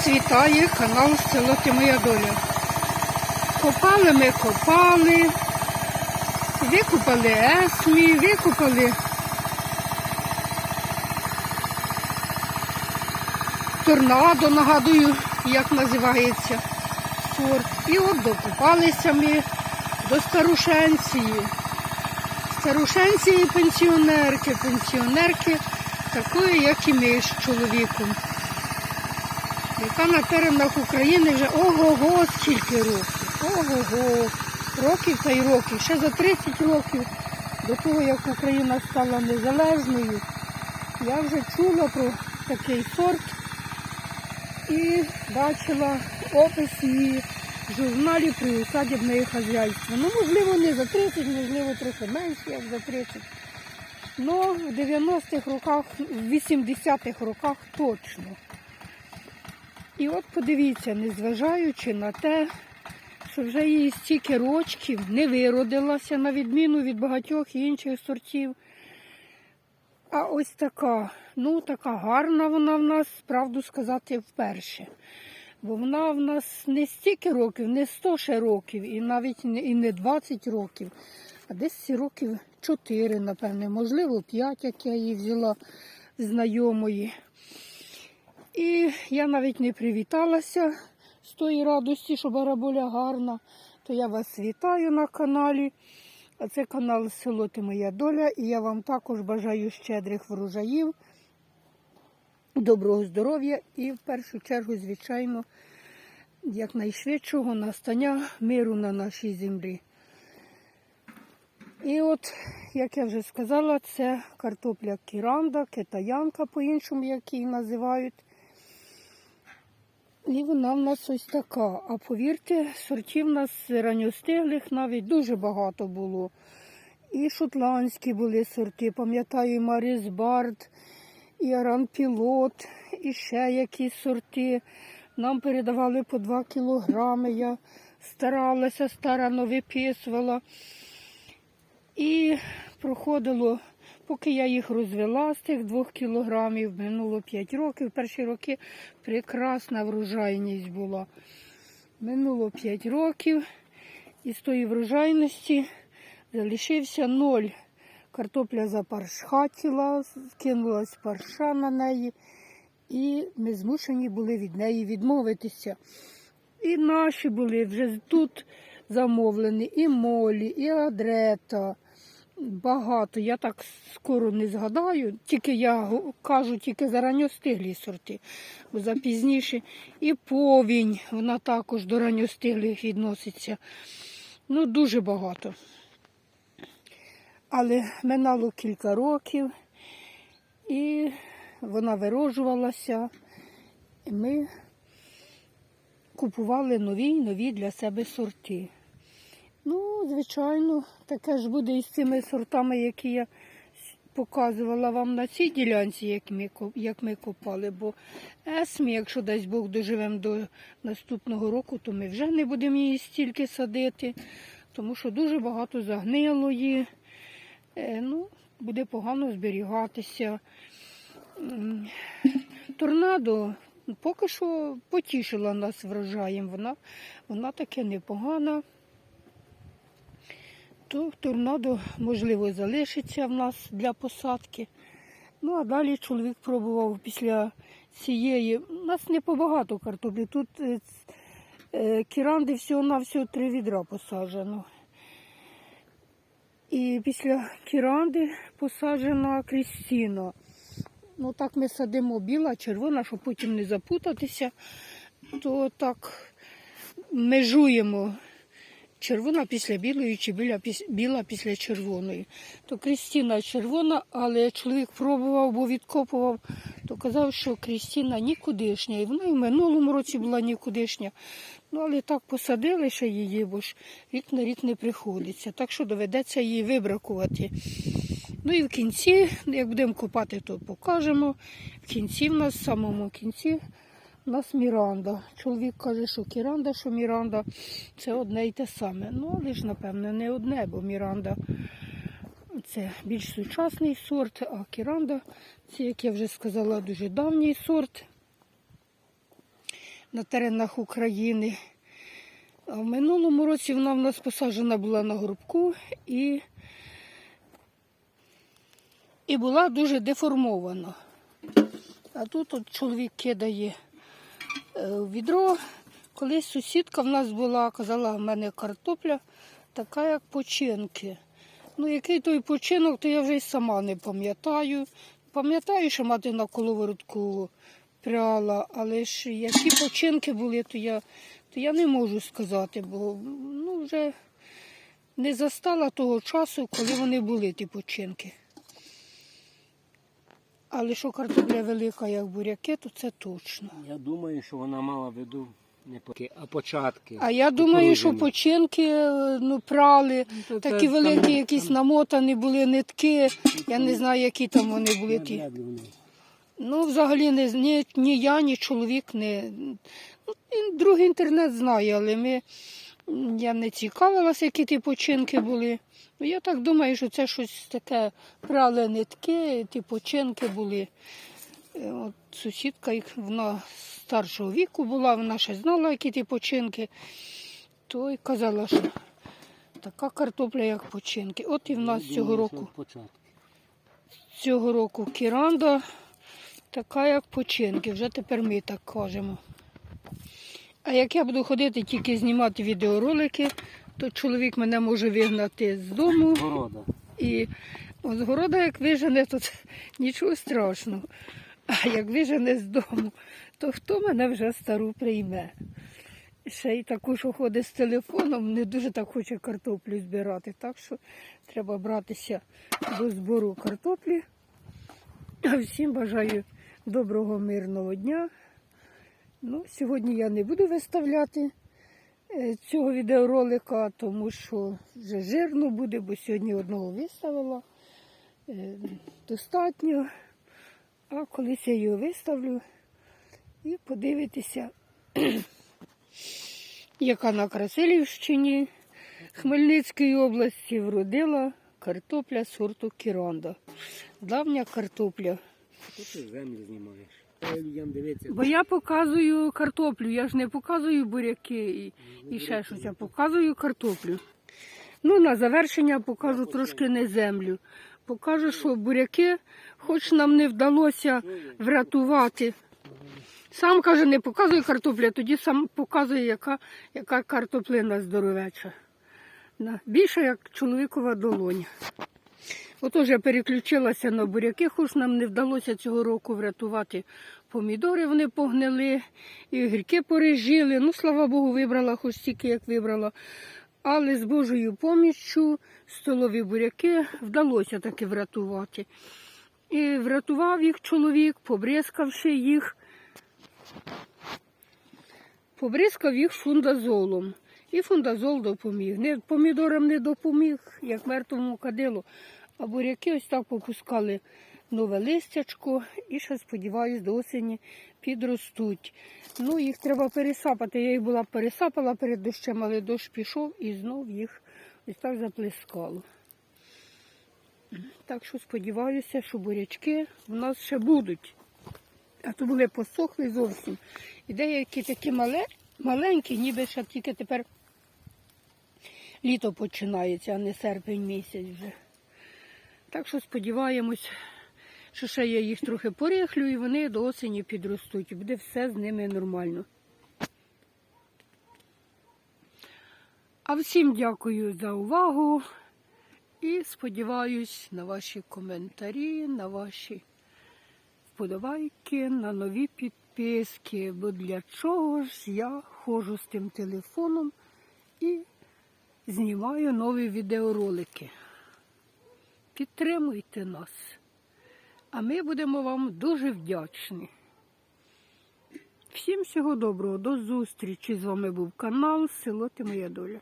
Вас вітає канал Село Ти Моя Доля. Копали ми копали, викопали есмі, викопали торнадо, нагадую, як називається сорт. І от докопалися ми до старушенції. Старушенції пенсіонерки, пенсіонерки такої, як і ми з чоловіком яка на теренах України вже ого-го скільки років. Ого-го. Років та й років. Ще за 30 років до того, як Україна стала незалежною, я вже чула про такий сорт і бачила опис її в журналі приусадібне хазяйство. Ну, можливо, не за 30, можливо, трохи менше, як за 30. Ну, в 90-х роках, в 80-х роках точно. І от подивіться, незважаючи на те, що вже їй стільки рочків не виродилася, на відміну від багатьох інших сортів. А ось така, ну така гарна вона в нас, правду сказати, вперше. Бо вона в нас не стільки років, не 100 ще років, і навіть і не 20 років, а десь років 4, напевне, можливо, 5, як я її взяла знайомої. І я навіть не привіталася з тої радості, що бараболя гарна. То я вас вітаю на каналі. А це канал Село Ти Моя Доля. І я вам також бажаю щедрих врожаїв, доброго здоров'я і в першу чергу, звичайно, якнайшвидшого настання миру на нашій землі. І от, як я вже сказала, це картопля кіранда, китаянка по-іншому, як її називають. І вона в нас ось така. А повірте, сортів у нас ранньостиглих навіть дуже багато було. І шотландські були сорти, пам'ятаю, і Маріс Бард, і Аран Пілот, і ще якісь сорти. Нам передавали по 2 кілограми. Я старалася, старано виписувала. І проходило, поки я їх розвела з тих двох кілограмів, минуло 5 років. Перші роки прекрасна врожайність була. Минуло 5 років, і з тої врожайності залишився ноль. Картопля запаршхатіла, кинулась парша на неї, і ми змушені були від неї відмовитися. І наші були вже тут замовлені, і молі, і адрета. Багато. Я так скоро не згадаю. Тільки я кажу тільки за ранньостиглі сорти, бо за пізніші. І повінь, вона також до ранньостиглих відноситься. Ну, дуже багато. Але минало кілька років, і вона вироджувалася. І ми купували нові нові для себе сорти. Ну, звичайно, таке ж буде і з цими сортами, які я показувала вам на цій ділянці, як ми, як ми копали. Бо есмі, якщо дасть Бог доживемо до наступного року, то ми вже не будемо її стільки садити, тому що дуже багато загнилої. Е, ну, буде погано зберігатися. Торнадо поки що потішила нас врожаєм. Вона, вона таке непогана. То торнадо, можливо, залишиться в нас для посадки. Ну, а далі чоловік пробував після цієї. У нас не побагато картоплі. Тут е, е, кіранди всього-навсього три відра посаджено. І після кіранди посаджена крістіна. Ну так ми садимо біла, червона, щоб потім не запутатися, то так межуємо червона після білої чи біля, біла після червоної. То Крістіна червона, але чоловік пробував, бо відкопував, то казав, що Крістіна нікудишня. І вона і в минулому році була нікудишня. Ну, але так посадили ще її, бо ж рік на рік не приходиться. Так що доведеться її вибракувати. Ну і в кінці, як будемо копати, то покажемо. В кінці в нас, в самому кінці, у нас Міранда. Чоловік каже, що Кіранда, що Міранда це одне й те саме. Ну, але ж, напевне, не одне, бо Міранда це більш сучасний сорт, а Кіранда це, як я вже сказала, дуже давній сорт. на теренах України. А в минулому році вона в нас посаджена була на горбку і, і була дуже деформована. А тут от чоловік кидає відро. Колись сусідка в нас була, казала, в мене картопля така, як починки. Ну, який той починок, то я вже й сама не пам'ятаю. Пам'ятаю, що мати на коловоротку пряла, але ж які починки були, то я, то я не можу сказати, бо ну, вже не застала того часу, коли вони були, ті починки. Але що картопля велика, як буряки, то це точно. Я думаю, що вона мала в виду не поки, а початки. А я думаю, що починки е, ну, прали, то такі це великі, там- якісь там- намотані були нитки. Я не знаю, які там вони були ті. Вряд ли вони. Ну, взагалі, не, з- ні, ні я, ні чоловік не. Ну, і другий інтернет знає, але ми, я не цікавилася, які ті починки були. Я так думаю, що це щось таке прали нитки, ті починки були. Е, От сусідка, їх, вона старшого віку була, вона ще знала, які ті починки, то й казала, що така картопля, як починки. От і в нас цього року цього року кіранда така, як починки. Вже тепер ми так кажемо. А як я буду ходити тільки знімати відеоролики, то чоловік мене може вигнати з дому. Города. І от з города як вижене, то це нічого страшного. А як вижене з дому, то хто мене вже стару прийме? Ще й таку, що ходить з телефоном, не дуже так хоче картоплю збирати. Так що треба братися до збору картоплі. А всім бажаю доброго, мирного дня. Ну, сьогодні я не буду виставляти е, цього відеоролика, тому що вже жирно буде, бо сьогодні одного виставила. Е, Достатньо. А колись я його виставлю і подивитися, яка на Красилівщині Хмельницької області вродила картопля сорту Кіранда. Давня картопля. Що ти землю знімаєш? Людям. Бо я показую картоплю, я ж не показую буряки і, і ще щось, я показую картоплю. Ну, на завершення покажу трошки не землю. Покажу, що буряки, хоч нам не вдалося врятувати. Сам каже, не показує картоплю, а тоді сам показує, яка, яка картоплина здоровеча. Більше як чоловікова долоня. Отож я переключилася на буряки, хоч нам не вдалося цього року врятувати помідори, вони погнили, і гірки порежили. Ну, слава Богу, вибрала хоч стільки, як вибрала. Але з Божою поміччю столові буряки вдалося таки врятувати. І врятував їх чоловік, побризкавши їх, побризкав їх фундазолом. І фундазол допоміг. Не, помідорам не допоміг, як мертвому кадилу. А буряки ось так попускали нове листячко і ще, сподіваюсь, до осені підростуть. Ну, їх треба пересапати. Я їх була пересапала перед дощем, але дощ пішов і знов їх ось так заплескало. Так що сподіваюся, що бурячки в нас ще будуть. А то були посохли зовсім. І деякі такі мале, маленькі, ніби ще тільки тепер літо починається, а не серпень місяць вже. Так що сподіваємось, що ще я їх трохи порихлю і вони до осені підростуть. Буде все з ними нормально. А всім дякую за увагу і сподіваюсь на ваші коментарі, на ваші вподобайки, на нові підписки. Бо для чого ж я ходжу з тим телефоном і знімаю нові відеоролики. Підтримуйте нас, а ми будемо вам дуже вдячні. Всім всього доброго, до зустрічі. З вами був канал Село Ти Моя Доля.